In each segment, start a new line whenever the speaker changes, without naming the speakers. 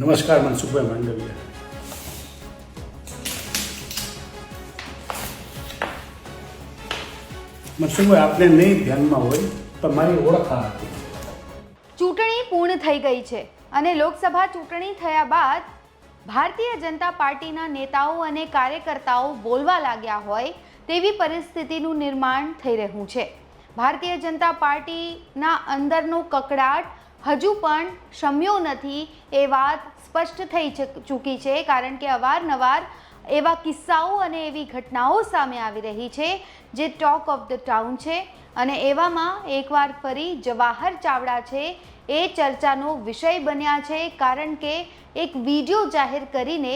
નમસ્કાર મનસુખભાઈ માંડવિયા. મનસુખભાઈ આપને નહીં ધ્યાનમાં હોય, પણ મારી ઓળખ આ હતી.
ચૂંટણી પૂર્ણ થઈ ગઈ છે અને લોકસભા ચૂંટણી થયા બાદ ભારતીય જનતા પાર્ટીના નેતાઓ અને કાર્યકર્તાઓ બોલવા લાગ્યા હોય તેવી પરિસ્થિતિનું નિર્માણ થઈ રહ્યું છે. ભારતીય જનતા પાર્ટીના અંદરનો કકડાટ હજુ પણ શમ્યો નથી એ વાત સ્પષ્ટ થઈ ચૂક- છે, કારણ કે અવારનવાર એવા કિસ્સાઓ અને એવી ઘટનાઓ સામે આવી રહી છે, જે ટોક ઓફ ધ ટાઉન છે અને એવામાં એકવાર ફરી જવાહર ચાવડા છે એ ચર્ચાનો વિષય બન્યા છે, કારણ કે એક વીડિયો જાહેર કરીને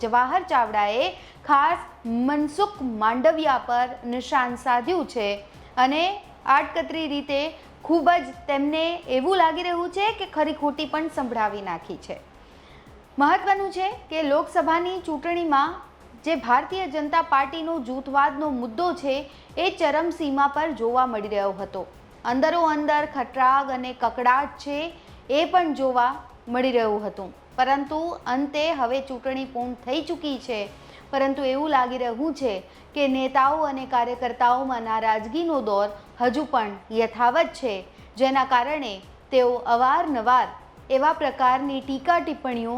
જવાહર ચાવડાએ ખાસ મનસુખ માંડવિયા પર નિશાન સાધ્યું છે અને આડકતરી રીતે ખૂબ જ તેમને એવું લાગી રહ્યું છે કે ખરી ખોટી પણ સંભળાવી નાખી છે. મહત્વનું છે કે લોકસભાની ચૂંટણીમાં જે ભારતીય જનતા પાર્ટીનો જૂથવાદનો મુદ્દો છે એ ચરમસીમા પર જોવા મળી રહ્યો હતો. અંદરો અંદર ખટરાગ અને કકડાટ છે એ પણ જોવા મળી રહ્યું હતું. પરંતુ અંતે હવે ચૂંટણી પૂર્ણ થઈ ચૂકી છે પરંતુ એવું લાગી રહ્યું છે કે નેતાઓ અને કાર્યકર્તાઓમાં નારાજગીનો દોર હજુ પણ યથાવત છે, જેના કારણે તેઓ અવારનવાર એવા પ્રકારની ટીકા ટિપ્પણીઓ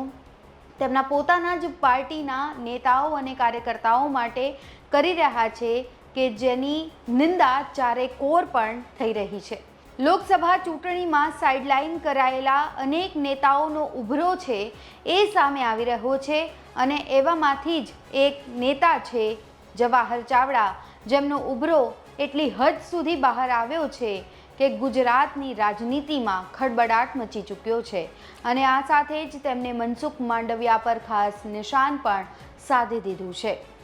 તેમના પોતાના જ પાર્ટીના નેતાઓ અને કાર્યકર્તાઓ માટે કરી રહ્યા છે કે જેની નિંદા ચારે કોર પણ થઈ રહી છે. લોકસભા ચૂંટણીમાં સાઇડલાઇન કરાયેલા અનેક નેતાઓનો ઉભરો છે એ સામે આવી રહ્યો છે અને એવામાંથી જ એક નેતા છે જવાહર ચાવડા. જેમનો ઉભરો એટલી હદ સુધી બહાર આવ્યો છે કે ગુજરાતની રાજનીતિમાં ખળબડાટ મચી ચૂક્યો છે. અને આ સાથે જ તેમને મનસુખ માંડવિયા પર ખાસ નિશાન પણ સાધી દીધું છે.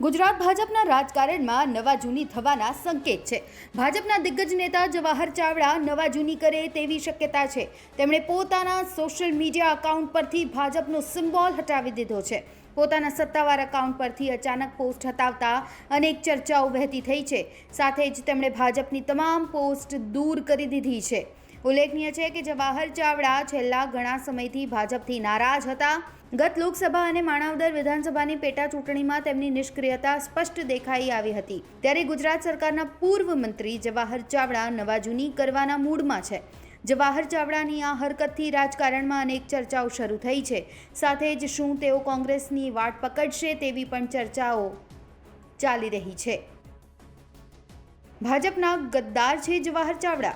ગુજરાત ભાજપના રાજકારણમાં નવા જૂની થવાના સંકેત છે. ભાજપના દિગ્ગજ નેતા જવાહર ચાવડા નવા જૂની કરે તેવી શક્યતા છે. તેમણે પોતાના સોશિયલ મીડિયા અકાઉન્ટ પરથી ભાજપનો સિમ્બોલ હટાવી દીધો છે. પોતાના સત્તાવાર અકાઉન્ટ પરથી અચાનક પોસ્ટ હટાવતા અનેક ચર્ચાઓ વહેતી થઈ છે. સાથે જ તેમણે ભાજપની તમામ પોસ્ટ દૂર કરી દીધી છે. ઉલ્લેખનીય છે કે જવાહર ચાવડા છેલ્લા ઘણા સમયથી ભાજપથી નારાજ હતા. ગત લોકસભા અને માણાવદર વિધાનસભાની પેટા ચૂંટણીમાં તેમની નિષ્ક્રિયતા સ્પષ્ટ દેખાઈ આવી હતી. ત્યારે ગુજરાત સરકારના પૂર્વ મંત્રી જવાહર ચાવડા નવા જૂની કરવાના મૂડમાં છે. જવાહર ચાવડાની આ હરકતથી રાજકારણમાં અનેક ચર્ચાઓ શરૂ થઈ છે. સાથે જ શું તેઓ કોંગ્રેસની વાટ પકડશે તેવી પણ ચર્ચાઓ ચાલી રહી છે. ભાજપના ગદ્દાર છે જવાહર ચાવડા.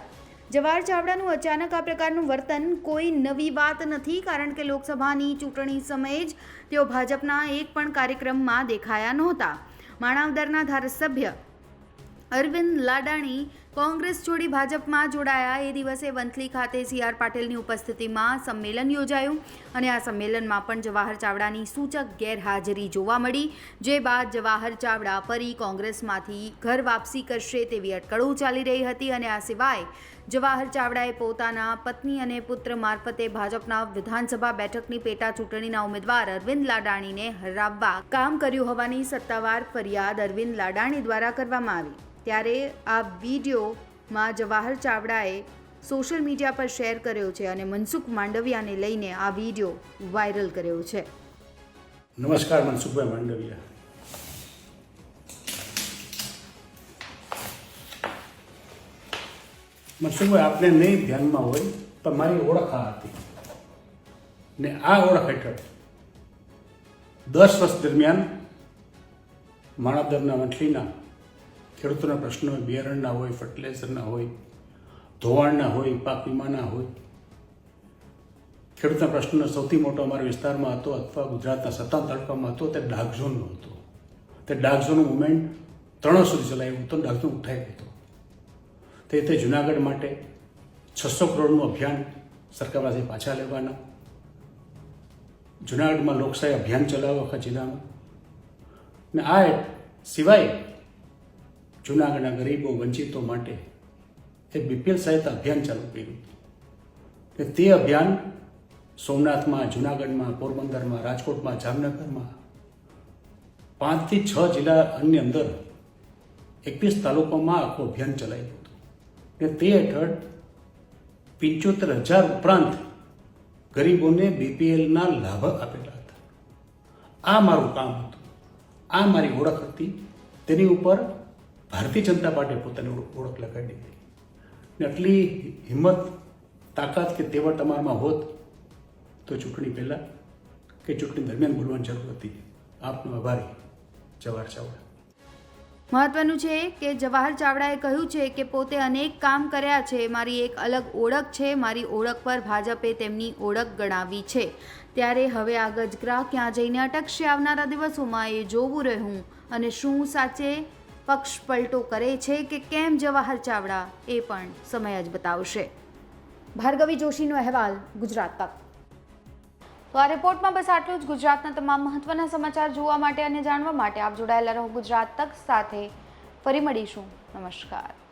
જવાહર ચાવડાનું અચાનક આ પ્રકારનું વર્તન કોઈ નવી વાત નથી, કારણ કે લોકસભાની ચૂંટણી સમયે જ તેઓ ભાજપના એક પણ કાર્યક્રમમાં દેખાયા નહોતા. માણાવદરના ધારાસભ્ય અરવિંદ લાડાણી કોંગ્રેસ છોડી ભાજપમાં જોડાયા. એ દિવસે વંથલી ખાતે સી આર પાટીલની ઉપસ્થિતિમાં સંમેલન યોજાયું અને આ સંમેલનમાં પણ જવાહર ચાવડાની સૂચક ગેરહાજરી જોવા મળી. જે બાદ જવાહર ચાવડા ફરી કોંગ્રેસમાંથી ઘર વાપસી કરશે તેવી અટકળો ચાલી રહી હતી અને આ સિવાય જવાહર ચાવડાએ પોતાના પત્ની અને પુત્ર મારફતે ભાજપના વિધાનસભા બેઠકની પેટા ચૂંટણીના ઉમેદવાર અરવિંદ લાડાણીને હરાવવા કામ કર્યું હોવાની સત્તાવાર ફરિયાદ અરવિંદ લાડાણી દ્વારા કરવામાં આવી. ત્યારે આ વિડીયોમાં જવાહર ચાવડાએ સોશિયલ મીડિયા પર શેર કર્યો છે અને મનસુખ માંડવિયાને લઈને આ વીડિયો વાયરલ કર્યો છે.
નમસ્કાર, મનસુખભાઈ માંડવિયા. મનસુખભાઈ, આપને નહીં ધ્યાનમાં હોય, પણ મારી ઓળખ આ હતી. ને આ ઓળખ હેઠળ દસ વર્ષ દરમિયાન માણાદરના વંથલીના ખેડૂતોના પ્રશ્નો હોય બિયારણના હોય ફર્ટિલાઇઝરના હોય, ધોવાણના હોય, પાક વીમાના હોય. ખેડૂતના પ્રશ્નનો સૌથી મોટો અમારા વિસ્તારમાં હતો અથવા ગુજરાતના સત્તાવન તાલુકામાં હતો, તે ડાર્ક ઝોનનો હતો. તે ડાર્ક ઝોનનું મુવમેન્ટ ત્રણ સુધી ચલાવ્યું હતું ડાર્ક ઝોન ઉઠાઈ ગયો હતો. તે રીતે જુનાગઢ માટે છસો કરોડનું અભિયાન સરકાર પાસે પાછા લેવાના. જુનાગઢમાં લોકશાહી અભિયાન ચલાવવા આખા જિલ્લામાં. ને આ સિવાય જુનાગઢના ગરીબો વંચિતો માટે એક બીપીએલ સહિત અભિયાન ચાલુ કર્યું. કે તે અભિયાન સોમનાથમાં, જુનાગઢમાં, પોરબંદરમાં, રાજકોટમાં, જામનગરમાં પાંચથી છ જિલ્લાની અંદર એકવીસ તાલુકામાં આખું અભિયાન ચલાવ્યું હતું. ને તે હેઠળ પંચોતેર હજાર ઉપરાંત ગરીબોને બીપીએલના લાભ આપેલા હતા. આ મારું કામ હતું. આ મારી ઓળખ હતી. તેની ઉપર ભારતીય જનતા પાર્ટીએ પોતાની ઓળખ લગાવી દીધી. ને આટલી હિંમત, તાકાત કે તેવડ તમારામાં હોત તો ચૂંટણી પહેલાં કે ચૂંટણી દરમિયાન બોલવાની જરૂર હતી. આપનો આભારી, જવાહર ચાવડા.
મહત્વનું છે કે જવાહર ચાવડાએ કહ્યું છે કે પોતે અનેક કામ કર્યા છે. મારી એક અલગ ઓળખ છે. મારી ઓળખ પર ભાજપે તેમની ઓળખ ગણાવી છે. ત્યારે હવે આ ગજગ્રા ક્યાં જઈને અટકશે? આવનારા દિવસોમાં એ જોવું રહ્યું. અને શું સાચે પક્ષ પલટો કરે છે કે કેમ જવાહર ચાવડા એ પણ સમય જ બતાવશે. ભાર્ગવી જોશીનો અહેવાલ ગુજરાત તક. તો આ રિપોર્ટમાં બસ આટલું જ. ગુજરાતના તમામ મહત્વના સમાચાર જોવા માટે અને જાણવા માટે આપ જોડાયેલા રહો ગુજરાત તક સાથે. ફરી મળીશું. નમસ્કાર.